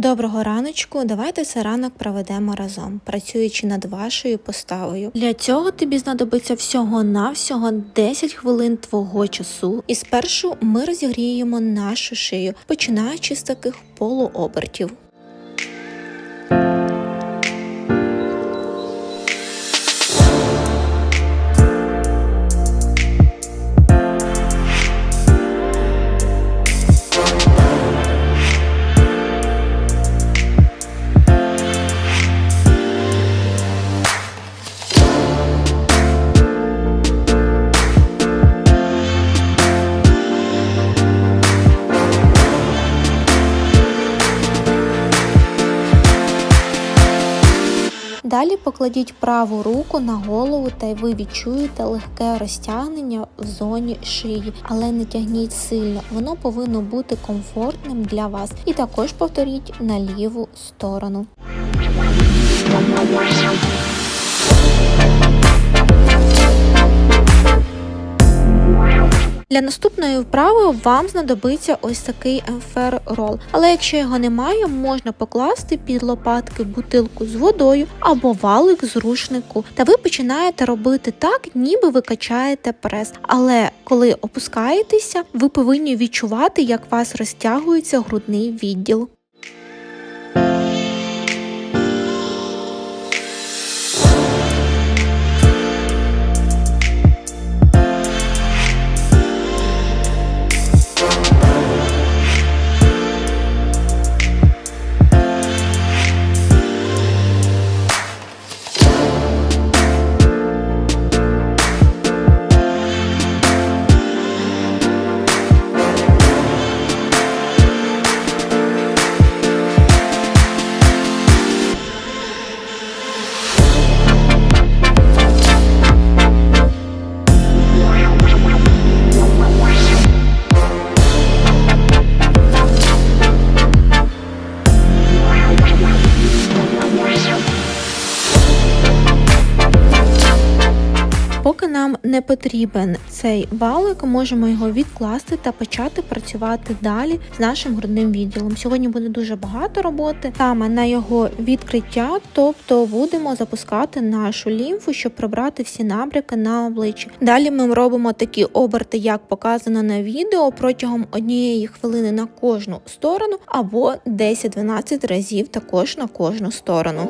Доброго раночку, давайте цей ранок проведемо разом, працюючи над вашою поставою. Для цього тобі знадобиться всього-навсього 10 хвилин твого часу. І спершу ми розігріємо нашу шию, починаючи з таких полуобертів. Далі покладіть праву руку на голову та ви відчуєте легке розтягнення в зоні шиї, але не тягніть сильно. Воно повинно бути комфортним для вас. І також повторіть на ліву сторону. Для наступної вправи вам знадобиться ось такий емфер рол. Але якщо його немає, можна покласти під лопатки бутилку з водою або валик з рушнику. Та ви починаєте робити так, ніби ви качаєте прес. Але коли опускаєтеся, ви повинні відчувати, як вас розтягується грудний відділ. Не потрібен цей валик, можемо його відкласти та почати працювати далі з нашим грудним відділом. Сьогодні буде дуже багато роботи саме на його відкриття, тобто будемо запускати нашу лімфу, щоб прибрати всі набряки на обличчі. Далі ми робимо такі оберти, як показано на відео, протягом однієї хвилини на кожну сторону, або 10-12 разів також на кожну сторону.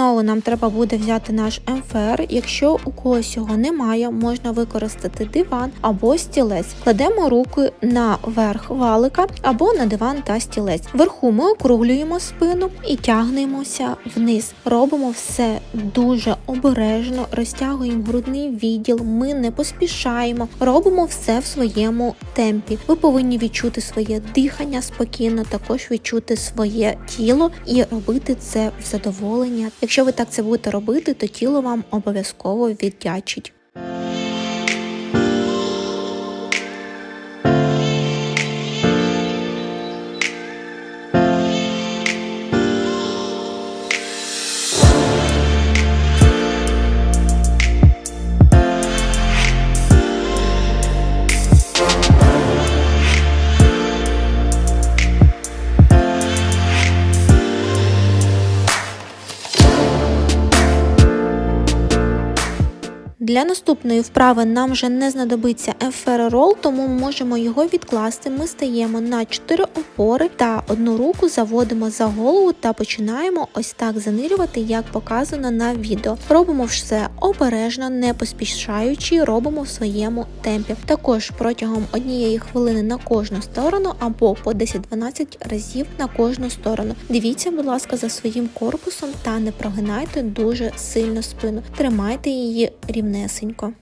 Знову нам треба буде взяти наш МФР. Якщо у когось його немає, можна використати диван або стілець. Кладемо руки на верх валика або на диван та стілець. Вверху ми округлюємо спину і тягнемося вниз. Робимо все дуже обережно, розтягуємо грудний відділ, ми не поспішаємо, робимо все в своєму темпі. Ви повинні відчути своє дихання спокійно, також відчути своє тіло і робити це в задоволення. Якщо ви так це будете робити, то тіло вам обов'язково віддячить. Для наступної вправи нам вже не знадобиться еферорол, тому можемо його відкласти. Ми стаємо на 4 опори та одну руку заводимо за голову та починаємо ось так занирювати, як показано на відео. Робимо все обережно, не поспішаючи, робимо в своєму темпі. Також протягом однієї хвилини на кожну сторону або по 10-12 разів на кожну сторону. Дивіться, будь ласка, за своїм корпусом та не прогинайте дуже сильно спину. Тримайте її рівнесенько.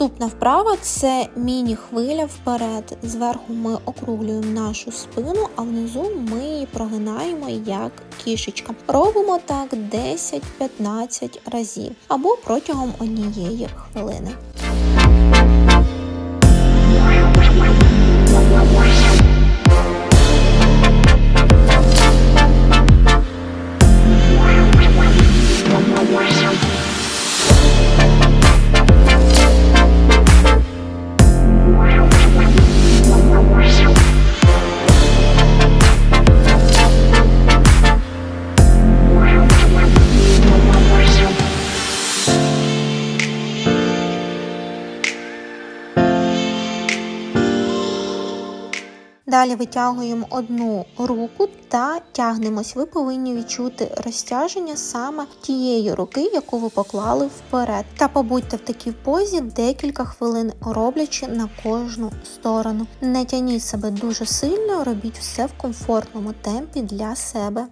Наступна вправа це міні-хвиля вперед. Зверху ми округлюємо нашу спину, а внизу ми її прогинаємо як кішечка. Робимо так 10-15 разів або протягом однієї хвилини. Далі витягуємо одну руку та тягнемось. Ви повинні відчути розтяження саме тієї руки, яку ви поклали вперед. Та побудьте в такій позі декілька хвилин, роблячи на кожну сторону. Не тяніть себе дуже сильно, робіть все в комфортному темпі для себе.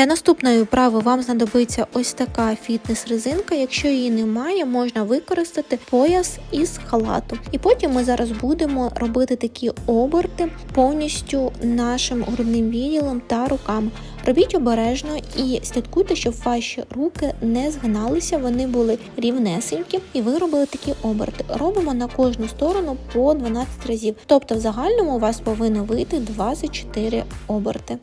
Для наступної вправи вам знадобиться ось така фітнес-резинка. Якщо її немає, можна використати пояс із халату. І потім ми зараз будемо робити такі оберти повністю нашим грудним відділом та руками. Робіть обережно і слідкуйте, щоб ваші руки не згиналися, вони були рівнесенькі, і ви робили такі оберти. Робимо на кожну сторону по 12 разів. Тобто, в загальному у вас повинно вийти 24 оберти.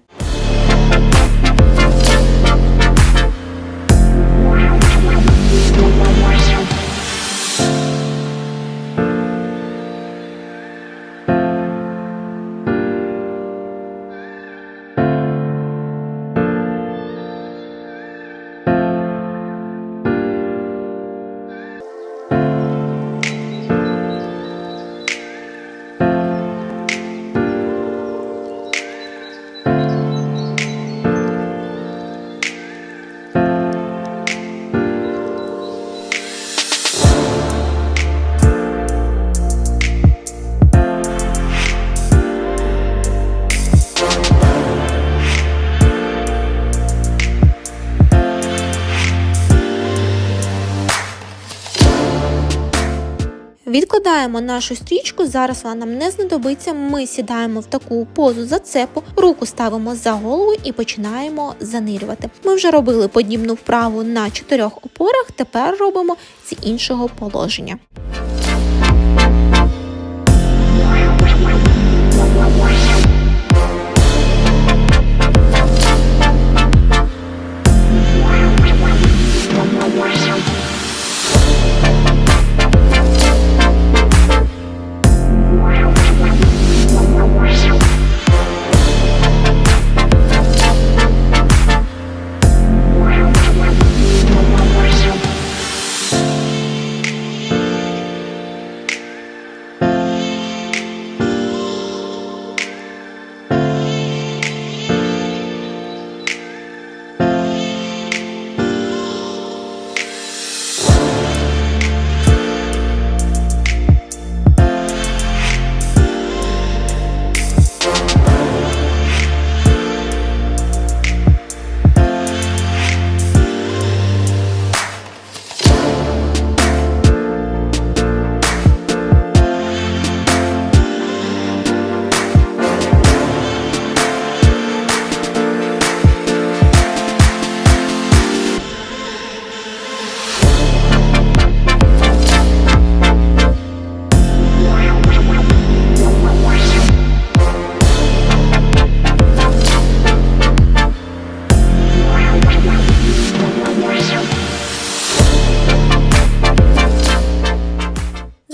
Відкладаємо нашу стрічку, зараз вона нам не знадобиться. Ми сідаємо в таку позу зацепу, руку ставимо за голову і починаємо занирювати. Ми вже робили подібну вправу на чотирьох опорах, тепер робимо з іншого положення.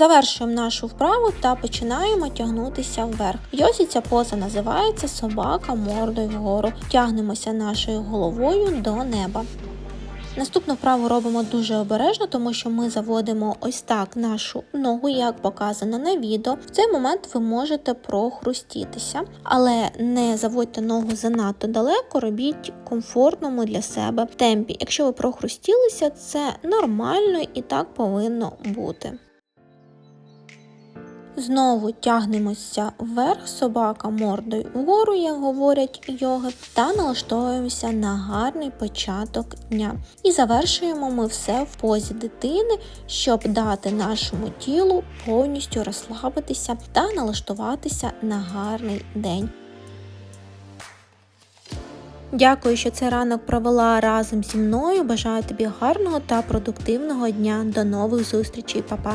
Завершуємо нашу вправу та починаємо тягнутися вверх. В йозі ця поза називається собака мордою вгору. Тягнемося нашою головою до неба. Наступну вправу робимо дуже обережно, тому що ми заводимо ось так нашу ногу, як показано на відео. В цей момент ви можете прохрустітися, але не заводьте ногу занадто далеко, робіть комфортному для себе темпі. Якщо ви прохрустілися, це нормально і так повинно бути. Знову тягнемося вверх, собака мордою вгору, як говорять йоги, та налаштовуємося на гарний початок дня. І завершуємо ми все в позі дитини, щоб дати нашому тілу повністю розслабитися та налаштуватися на гарний день. Дякую, що цей ранок провела разом зі мною. Бажаю тобі гарного та продуктивного дня. До нових зустрічей, Па-па!